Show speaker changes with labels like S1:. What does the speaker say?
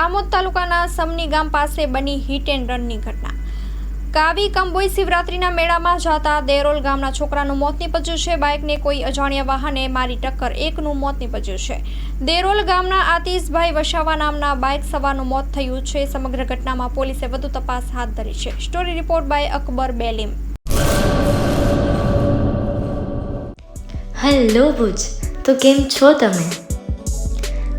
S1: આમોદ તાલુકાના સમની ગામ પાસે બની હિટ એન્ડ રનની ઘટના. કાવી કંબોઈ શિવરાત્રીના મેળામાં જતા દેરોલ ગામના છોકરાનું મોત નીપજ્યું છે. બાઇકને કોઈ અજાણ્યા વાહને મારી ટક્કર એકનું મોત નીપજ્યું છે. દેરોલ ગામના આતિશભાઈ વસાવા નામના બાઇક સવારનું મોત થયું છે. સમગ્ર ઘટનામાં પોલીસે વધુ તપાસ હાથ ધરી છે. Story report by Akbar Belim.
S2: Hello Bhuj, તો કેમ છો તમે?